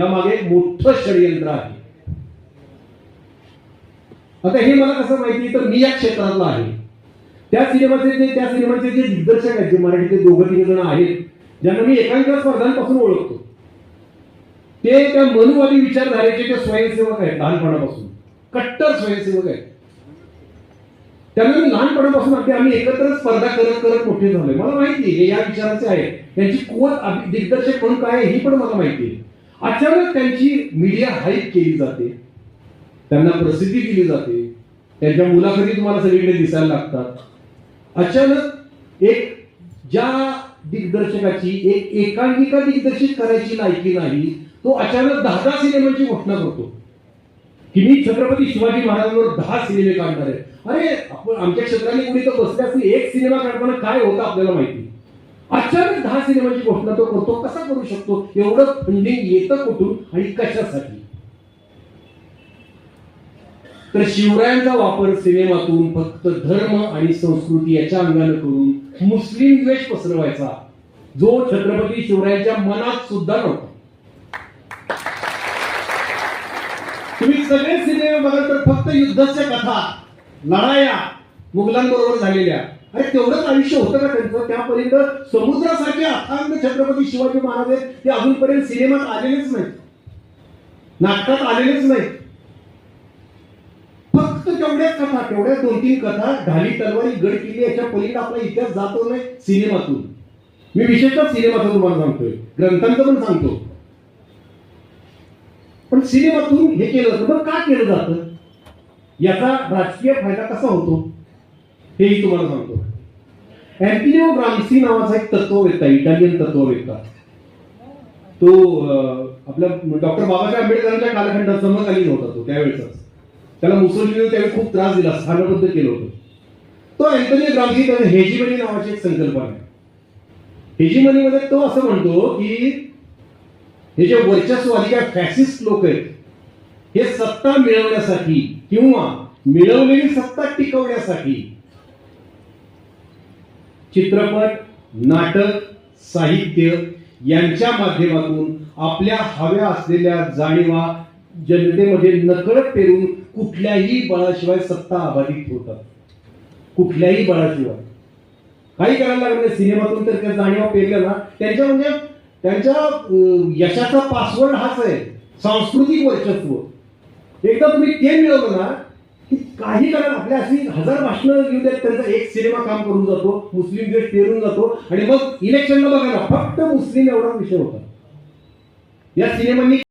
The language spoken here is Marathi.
यामागे एक मोठं षडयंत्र आहे. आता हे मला कसं माहिती तर मी या क्षेत्रातला आहे. त्या सिनेमाचे जे त्या सिनेमाचे जे दिग्दर्शक आहेत जे मराठीचे दोघं तिघ जण आहेत ज्यांना मी एकांकिका स्पर्धांपासून ओळखतो. ते त्या मनुवादी विचारधारेचे ते स्वयंसेवक आहेत लहानपणापासून कट्टर स्वयंसेवक आहेत. त्यामुळे मी लहानपणापासून अगदी आम्ही एकत्र स्पर्धा करत करत मोठे झालोय. मला माहिती आहे हे या विचाराचे आहे त्यांची कुवत दिग्दर्शक म्हणून काय आहे ही पण मला माहिती आहे. अचानक त्यांची मीडिया हाईप केली जाते. त्यांना प्रसिद्धी दिली जाते. त्यांच्या मुलाखती तुम्हाला सगळीकडे दिसायला लागतात. अचानक एक ज्या दिग्दर्शकाची एक एकांकिका दिग्दर्शित करायची लायकी नाही तो अचानक दहा दहा सिनेमांची घोषणा करतो. की मी छत्रपती शिवाजी महाराजांवर दहा सिनेमे काढणार आहे. अरे आपण आमच्या क्षेत्राने कुणी तर बसल्यास एक सिनेमा काढताना काय होतं आपल्याला माहिती? अचानक दहा सिनेमाची घोषणा तो करतो कसा करू शकतो? एवढं फंडिंग येतं कुठून आणि कशासाठी? तर शिवरायांचा वापर सिनेमातून फक्त धर्म आणि संस्कृती याच्या अंगानं करून मुस्लिम द्वेष पसरवायचा जो छत्रपती शिवरायांच्या मनात सुद्धा नव्हता. तुम्ही सगळे सिनेमे बघाल तर फक्त युद्धाच्या कथा लढाया मुघलांबरोबर झालेल्या. अरे तेवढंच आयुष्य होतं का त्यांचं? त्यापर्यंत समुद्रासारखे अथांग छत्रपती शिवाजी महाराज आहेत ते अजूनपर्यंत सिनेमात आलेलेच नाहीत. नाटकात आलेलेच नाही फक्त तेवढ्याच कथा तेवढ्या दोन तीन कथा ढाली तलवारी गड किल्ली याच्या पलीकडे आपला इतिहास जातो नाही सिनेमातून. मी विशेषतः सिनेमातून तुम्हाला सांगतोय. ग्रंथांचं पण सांगतो. पण सिनेमातून हे केलं जातं. मग का केलं जातं? याचा राजकीय फायदा कसा होतो? हेही तुम्हाला सांगतो. अँटिनिओ ग्रामसी नावाचा एक तत्ववेत्ता इटालियन तत्ववेत्ता तो आपल्या डॉक्टर बाबासाहेब आंबेडकरांच्या कालखंडात समकालीन होता तो त्यावेळेचा त्याला मुसोलिनीने त्यावेळी खूप त्रास दिला स्थानबद्ध केलं होतं. तो अँटोनिओ ग्रामसी त्याने हेजिमनी नावाची एक संकल्पना आहे. हेजिमनीमध्ये तो असं म्हणतो की हे जे वर्चस्ववादी काय फॅसिस्ट लोक आहेत हे सत्ता मिळवण्यासाठी किंवा मिळवलेली सत्ता टिकवण्यासाठी चित्रपट नाटक साहित्य यांच्या माध्यमातून आपल्या हव्या असलेल्या जाणीवा जनतेमध्ये नकळत पेरून कुठल्याही बळाशिवाय सत्ता अबाधित होतात कुठल्याही बळाशिवाय. काही करायला लागलं सिनेमातून तर त्या जाणीवा पेरल्या ना त्यांच्या म्हणजे त्यांच्या यशाचा पासवर्ड हाच आहे. सांस्कृतिक वर्चस्व. एकदा तुम्ही ते मिळवलं ना काही कारण आपल्या अशी हजार भाषणं घेऊ देत त्यांचा एक सिनेमा काम करून जातो मुस्लिम देश पेरून जातो आणि मग इलेक्शनला बघा ना फक्त मुस्लिम एवढा विषय होता. या सिनेमांनी